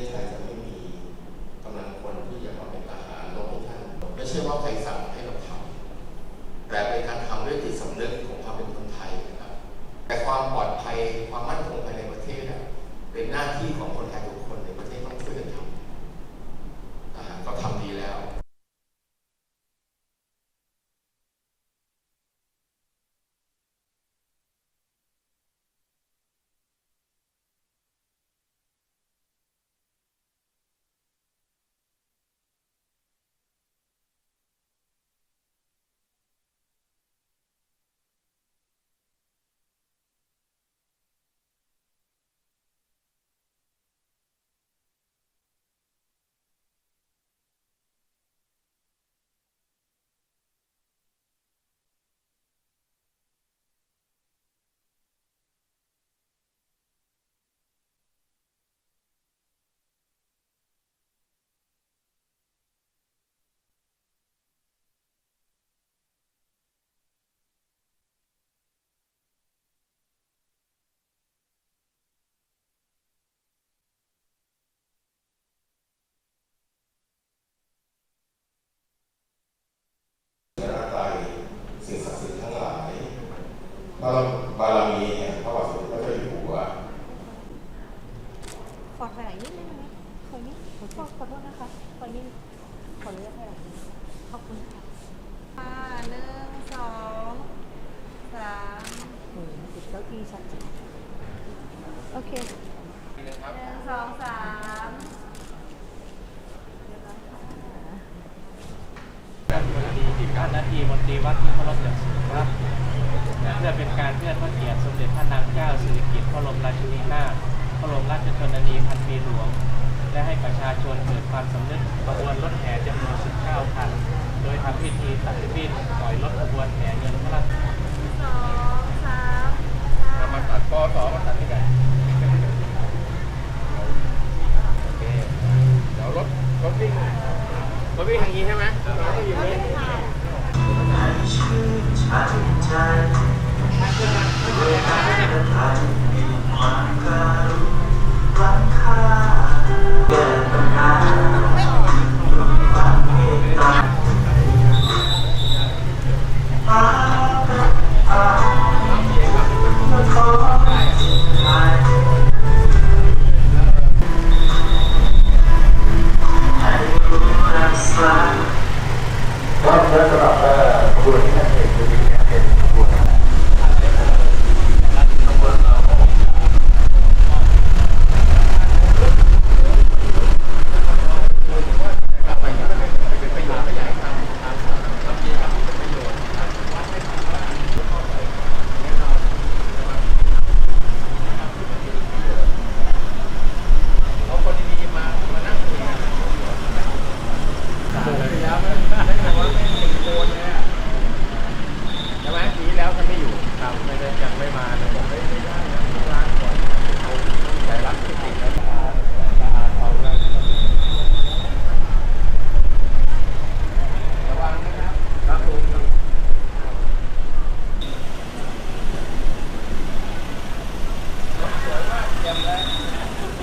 ศไทยจะไม่มีกำลังคนที่จะมาเป็นทหารลบให้ท่านไม่ใช่ว่าใครสั่งให้เราทำแต่เป็นการทำด้วยจิตสำนึกของความเป็นคนไทยนะครับ แต่ความปลอดภัยความมั่นคงภายในประเทศเป็นหน้าที่ของคนไทยทุกคนในประเทศต้องช่วยกันทำทหารก็ทำดีแล้ว และร่างกายสิ่งศักดิ์สิทธิ์ทั้งหลาย บารบารมีแห่งพระบาทสมเด็จพระเจ้าอยู่หัวขอถอยหลังนิดนึงนะขอนิดขอขอขอโทษนะคะขอนิดขออนุญาตถอยหลังนิดขอบคุณค่ะอ่าหนึ่งสองสามหนูติดเก้าอี้ชัดเจนโอเคหนึ่งสองสามนาทีสิบเก้านาทีมนตรีวัดที่เคารพอย่างสูงครับ เพื่อเป็นการเพื่อพระเกียรติสมเด็จพระนางเจ้าสิริกิติ์พระบรมราชินีนาถพระบรมราชชนนีพันปีหลวง และให้ประชาชนเกิดความสำนึกขบวนรถแห่จำนวน 19 คัน โดยทำพิธีตัดบินปล่อยรถขบวนแห่เงินพระราชสองสามเอามาตัดปอต่อมาตัดที่ไหนโอเคเดี๋ยวรถรถวิ่งรถวิ่งทางนี้ใช่ไหมเราต้องอยู่นี่ เว่า வரல